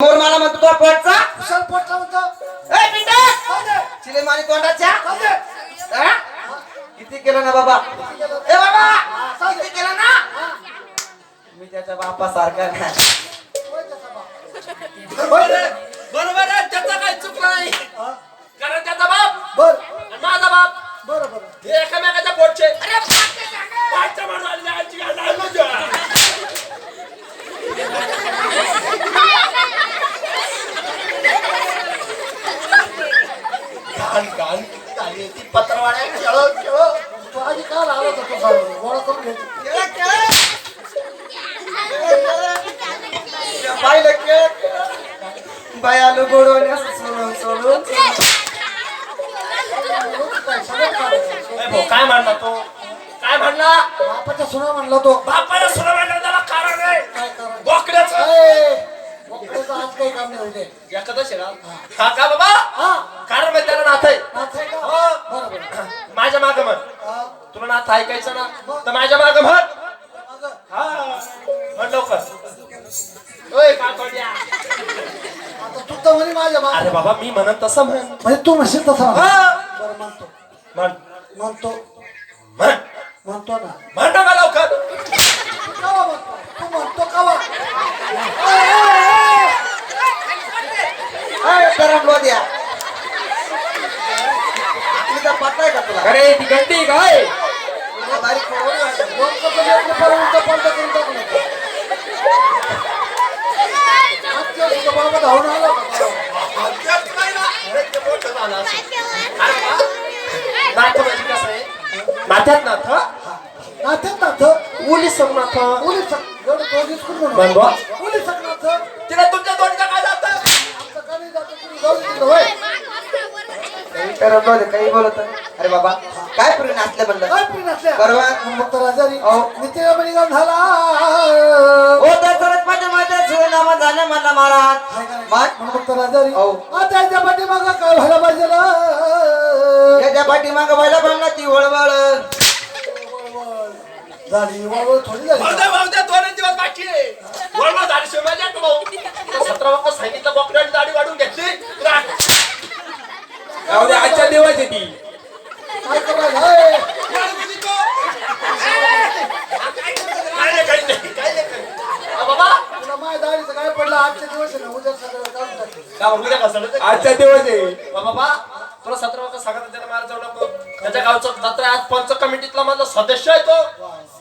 मोर मला म्हणतो तो पोटचा? कुशाल पोटला म्हणतो ए चिले मारी तोंडाच्या. हा? किती केलं ना बाबा? ए बाबा! किती केलं ना? मी त्याच्या बापा सारखा नाही. होय त्याचा बाप. बरोबर आहे. त्याचा काही चूक नाही? कारण त्याचा बाप बर. आणि माझा बाप बरं बरं हे एकामेकाच्या पोटचे. अरे पाठच्या आईची गाठ आहे माझ्या. घाण घाण किती झाली आहे ती पत्रवाड्या खेळ खेळ तू आधी का आला होता तो सांग गोळा करून घ्यायची पाहिलं के गोडवणे असं सोडून सोडून काय म्हणला तो? काय म्हणला? बापाच्या सुना म्हणला तो. बापाला सुना म्हणलं त्याला कारण आहे बोकड्याचं. बोकड्याचं आज काही काम नाही होते. एखादं शेरा हा. का बाबा? हा. कारण म्हणजे त्याला नाथ आहे. हो. माझ्या माग म्हण. तुला नाथ ऐकायचं ना तर माझ्या माग म्हण. हा. म्हण लवकर. ओय. तू तर म्हणे माझ्या बाप अरे बाबा मी म्हणत तसं म्हण. म्हणजे तू म्हणशील तसा. हा. बरं म्हणतो. म्हण. म्हणतो. म्हण. म्हणतो ना. म्हण ना मला लवकर. तू कवा म्हणतो? तू म्हणतो कवा? द्या. तुझा पत्ता आहे का तुला? अरे ती घंटी काय बारीक पोरं वाटतं. दोन कपडे एक रुपया उलटं पालटं करून टाकू नको. बाबा धावून आला नात्यात नाथ नात्यात नाथ मुली संग नाथ मुली सग-. मुली सग नाथ. तिला तुमच्या दोन्हीचा काय जातं आमचं का नाही जातं तुम्ही जाऊ दे तिकडं, होय. काही बोलत. अरे बाबा काय पूर्वी नाचलं म्हणलं काय पिन असल्या? बरोबर. मग तर आजारी. अहो. नित्य बळीगाव झाला ओ दशरथ माझ्या माझ्या सुरनामा झाले मला महाराज नाही? मग तर आजारी. त्याच्या पाठीमागं काय व्हायला पाहिजे ना? याच्या पाठीमागं व्हायला पाहिजे ती वळवळ झाली वळवळ थोडी झाली दोन दिवस बाकी सतरा वाजता सांगितलं बॉकडाची दाढी वाढून घेतली राख. जाऊ दे आजच्या देवाची ती आजच्या पडलं दिवस आहे उद्या उद्या आजच्या बाबा तुला सतरा वाजता सांगत त्याला मार जाऊ नको. त्याच्या गावचं जत्रा आज पंच कमिटीतला माझा सदस्य आहे तो.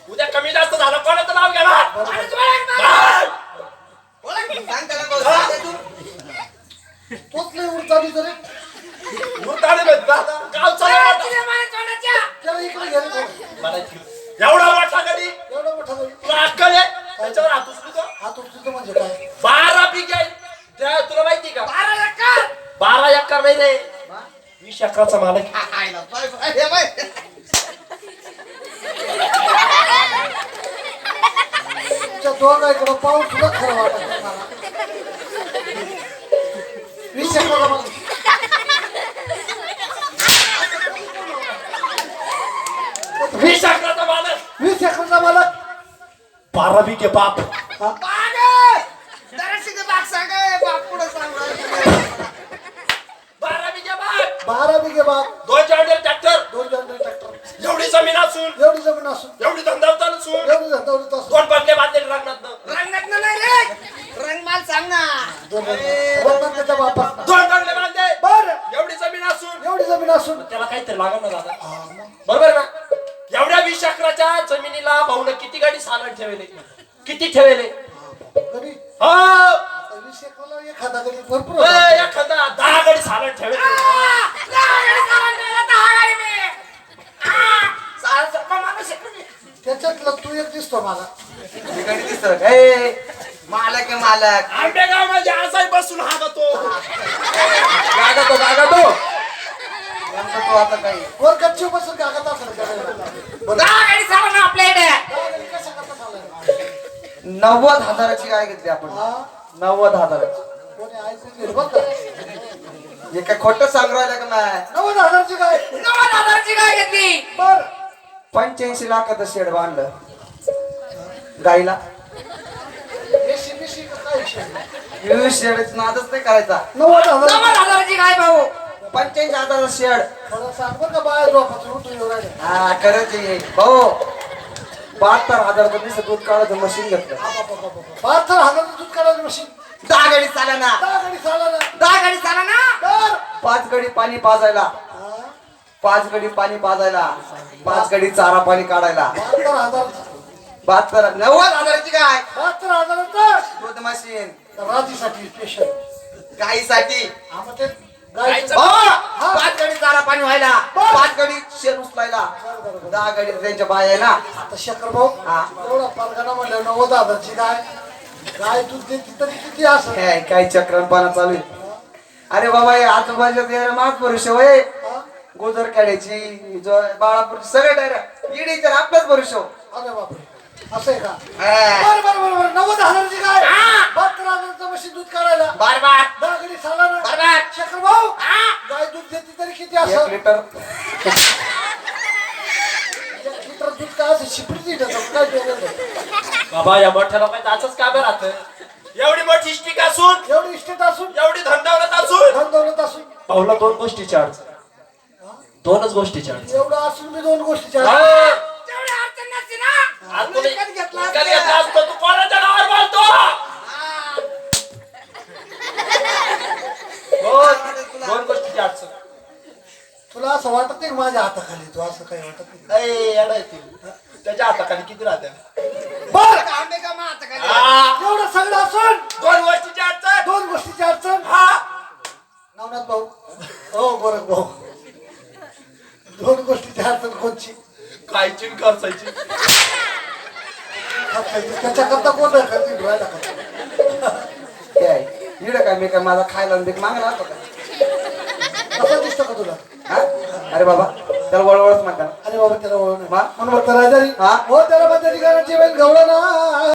उद्या कमी जास्त झालं कोणाचं नाव घेणार बाळ! सांग त्याला भाऊ, सांग ते तू. तोच लय उरचाली तरी मुरताळे भेट ना. गावचा लय मोठा. त्याला इकडे घे रे थोडं. मला इथे. एवढा मोठा गडी? एवढं मोठा बाई. तुला अक्कल आहे? त्याच्यावर हात उचलू का हात उचलतो म्हणजे काय? बारा पीक आहे त्या तुला माहिती का? बारा एकर? बारा एकर नाही रे. वीस एकराचा मालक आयला, बाय, बाय, हे बाय. तुमच्या दोघांकडे पाहून तुला खरं वाटत नाही मला वीस एकराला मला वीस एकराचा मालक वीस एकराचा मला बारा बिघे बाप? बारा बिघे बाप दोन ट्रॅक्टर. दोन जनरे ट्रॅक्टर. एवढी जमीन असून एवढी जमीन असून. एवढी धंदा नसून एवढी धंदावलीत असून. दोन बांधले रांगणात रंगात नाही रे! रंगमाल सांग. ना दोन बांधले. बर. एवढी जमीन असून. एवढी जमीन असून. त्याला काहीतरी लागत ना दादा. ठेवले? किती ठेवले? कधी हो. एखादा भरपूर. एखादा दहा गाडी सालन ठेवले. त्याच्यातलं तू एक दिसतो मला. दिसतो. ए मालक आहे मालक. आंबेगावमध्ये बसून हागतो. गागा तो गागा तो नेमकं तू आता काही. वर गच्ची बसून कागद असेल का? बरं. नव्वद हजाराची गाय घेतली आपण. हा? नव्वद हजाराची. कोणी आयचं? हे काय खोटं सांग राहिलं का नाही? नव्वद हजारची काय बर. पंच्याऐंशी लाखाचं शेड बांधलं. गाईला. एसी बिसी का काय विषय नाही. वीस शेडचा नादच नाही करायचा. नव्वद हजार नव्वद हजाराची काय भाऊ. पंच्याऐंशी हजाराचा शेड. खरं सांग बरं का बाय झोपाचं उठून येऊ राहिले. हा खरंच आहे. भाऊ बहात्तर हजाराचं नुसतं दूध काढायचं मशीन घेतलं. बहात्तर हजाराचं दूध काढायचं मशीन दहा गाडी चालना दहा गाडी चालला दहा गाडी चालना तर. पाच गडी पाणी पाजायला. पाच गडी पाणी पाजायला. पाच गडी चारा पाणी काढायला. बहात्तर हजार. बहात्तर नव्वद हजाराची काय? बहात्तर हजाराचं. दूध मशीन राजीसाठी स्पेशल गाईसाठी. ते गायचं हो, पाच गडी चारा पाणी व्हायला. पाच गडी शेण उचलायला. दहा गडी त्यांच्या बाय आहे ना. आता शकर भाऊ हा. एवढा पालकाना म्हणलं नव्वद हजारची गाय. गाय दूध देते तरी किती असं? काय काय चक्रपाना चालू आहे. अरे बाबा हे आजूबाजूला माग भरोशा वय गोदर काढायची जो बाळापूर सगळे डायरेक्ट ईडीच्या आपलाच भरोशा अरे बापरे. असं आहे का? हा. बरं बरं बरं बरं. नव्वद हजारची गाय बहात्तर हजाराचं मशीन दूध काढायला. बार बार दहा गडी चालला ना बरोबर. भाऊ गाय दूध देते तरी किती एक असं लिटर. एक लिटर दूध काय असं? काय? बाबा या मोठ्या लोकांचं असंच का बरं राहतं. एवढी मोठी स्टिक असून एवढी इस्टेट असून? एवढी धंदावत असून. धन दौलत असून? पाहुला दोन गोष्टीची अडचण दोनच गोष्टीची अडचण एवढं असून मी दोन गोष्टीच्या हा. तेवढी अडचण नसते ना आज तुम्ही विकत घेतला विकत घेतला असतो, तू कोणाच्या नावावर बोलतो? दोन दोन गोष्टीची अडचण. तुला असं वाटत नाही माझ्या हाताखाली? तू असं काही वाटत नाही अय, येडा आहे तू. त्याच्या हाताखाली किती राहते बर! आंबे का मग आता काय? हा. एवढं सगळं असून दोन गोष्टीची अडचण. दोन गोष्टीची अडचण. हा. नवनाथ भाऊ. हो गोरख भाऊ. दोन गोष्टीची अडचण कोणची? खायची आणि खर्चायची. त्याच्याकरता कोण खर्च राहिला का? काय? इकडं काय मी काय माझा खायला आणि ते मागला होता का? कसं दिसतं का तुला? हा? अरे बाबा त्याला वळवळच म्हणतात. अरे बाबा त्याला ओळख? म्हणून म्हणतो राजारी हा? हो त्याला म्हणते ठिकाणी जेवण गवळा ना.